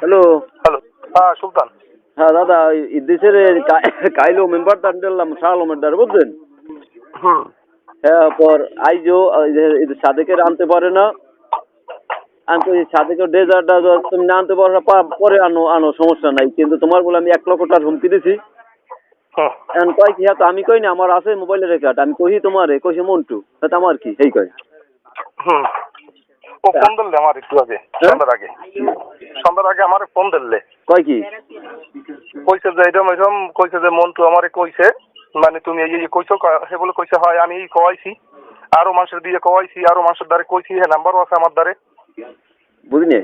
Hello hello হ্যাঁ সুলতান। হ্যাঁ দাদা এই দেশের কাইলো মেম্বার বুঝলেন হ্যাঁ। পর আইজো সাদেকের আনতে পারে না। আমি তো সাদেকের ডেজার্টটা তুমি না আনতে পারো পরে আনো আনো সমস্যা নাই। কিন্তু তোমার বলে আমি এক লক্ষ টাকার হুমকি দিছি। কয় কি হ্যাঁ তো আমি কই না আমার আছে মোবাইলের রেকর্ড আমি কহি তোমারে কইছে মন্টু? তা আমার কি সেই কয়? হুম ও ফোন দিলে আমার একটু আগে আগে। সন্ধ্যার আগে আমার ফোন দিলে কয় কি? কইছে যে এরম এরম কইছে যে মন্টু আমারে কইছে মানে তুমি এই যে কইছো সে বলে কইছে হয় আমি এই কওয়াইছি আরও মানুষের দিয়ে কওয়াইছি আরও মানুষের দ্বারে কইছি হ্যাঁ নাম্বারও আছে আমার দ্বারে। বুঝলি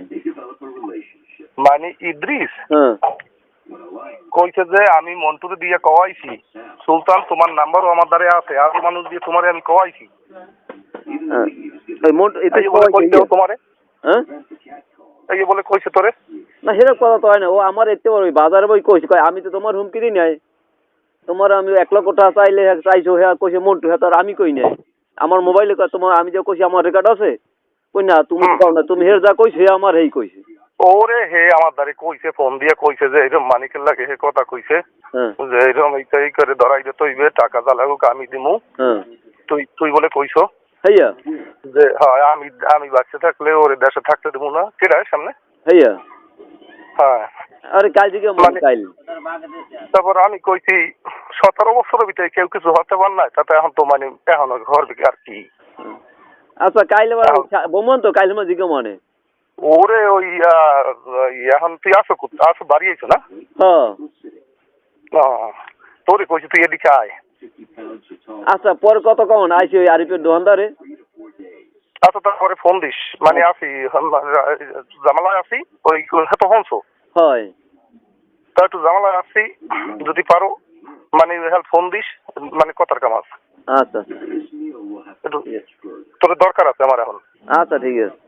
মানে ইদ্রিস হ্যাঁ। কইছে যে আমি মন্টুরে দিয়ে কওয়াইছি সুলতান তোমার নাম্বারও আমার দ্বারে আছে আরও মানুষ দিয়ে তোমারে আমি কওয়াইছি। হ্যাঁ। মন্টু বলে কইছে তোমারে? হ্যাঁ? এই বলে কইছে তোরে? না সেরকম কথা তো হয় না। ও আমার এতে বড় ওই বাজারে বই কইছে। কয় আমি তো তোমার হুমকি দিই নাই। তোমার আমি এক লক্ষ টাকা চাইলে হ্যাঁ চাইছো হ্যাঁ কইছে মন্টু হ্যাঁ তার আমি কই নাই। আমার মোবাইলে তোমার আমি যে কইছি আমার রেকর্ড আছে? কই না তুমি। কও না তুমি হের যা কইছে আমার হেই কইছে। ওরে হে আমার দ্বারে কইছে ফোন দিয়ে কইছে যে এরকম মানিকের লাগে হে কথা কইছে। হ্যাঁ। যে এরকম এইটা এই করে ধরাই দে তৈবে টাকা যা লাগুক আমি দিমু। হ্যাঁ। তুই তুই বলে কইছো। হেইয়া। যে হয় আমি আমি বাচ্চা থাকলে ওরে দেশে থাকতে দেবো না। কেডা সামনে? হেইয়া। হ্যাঁ। আরে কাল দিকে মানে- কাল তারপর আমি কইছি সতেরো বছরের ভিতরে কেউ কিছু হতে পার নাই তাতে এখন তো মানে এখন ঘর দিকে আর কি। আচ্ছা কাইলে বোমন তো কাইলে মা দিকে মানে। ওরে ওই এখন তুই আসো আসো বাড়ি আইছো না? হ্যাঁ। তোরে কইছি তুই এদিকে আয়। আচ্ছা পরে কত কমন আইসি ওই আরিফের দোকানদারে? আচ্ছা তারপরে ফোন দিস। মানে আসি জামালায় আসি ওই তো হনছো হয়। তা একটু জামালায় আসি যদি পারো মানে হেল্প ফোন দিস মানে কথার কাম আছে আচ্ছা। একটু তোর দরকার আছে আমার এখন। আচ্ছা ঠিক আছে।